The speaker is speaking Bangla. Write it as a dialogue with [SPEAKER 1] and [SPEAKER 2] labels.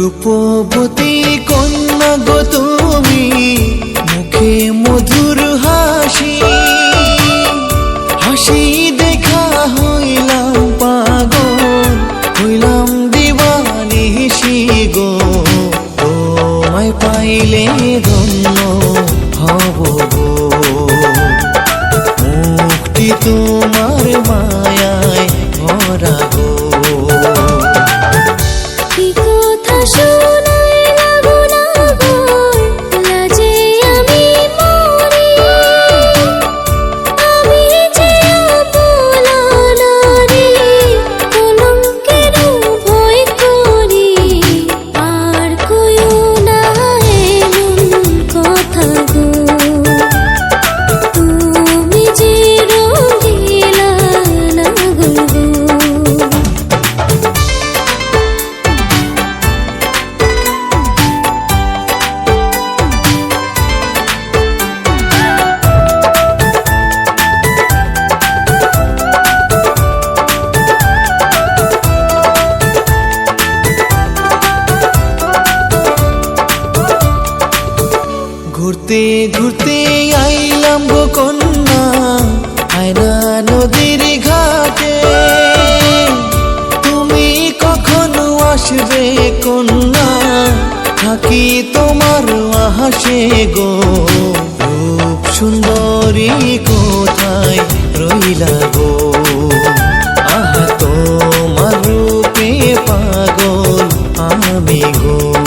[SPEAKER 1] রূপবতী কন্যা গো তুমি, মুখে মধুর হাসি। হাসি দেখা হইলাম পাগল, হইলাম দিবানিসি গো। তোমায় পাইলে ধন্য হব মুক্তি তোমার মায়ায় ভরা
[SPEAKER 2] গো।
[SPEAKER 1] ঘুরতে ঘুরতে আইলাম গো কন্যা। আয়না নদীর ঘাটে। তুমি কখনো আসবে কন্যা? থাকি তোমার আহাসে গো। রূপ সুন্দরী কোথায় রইলা গো? আহা, তোমার রূপে পাগল আমি গো।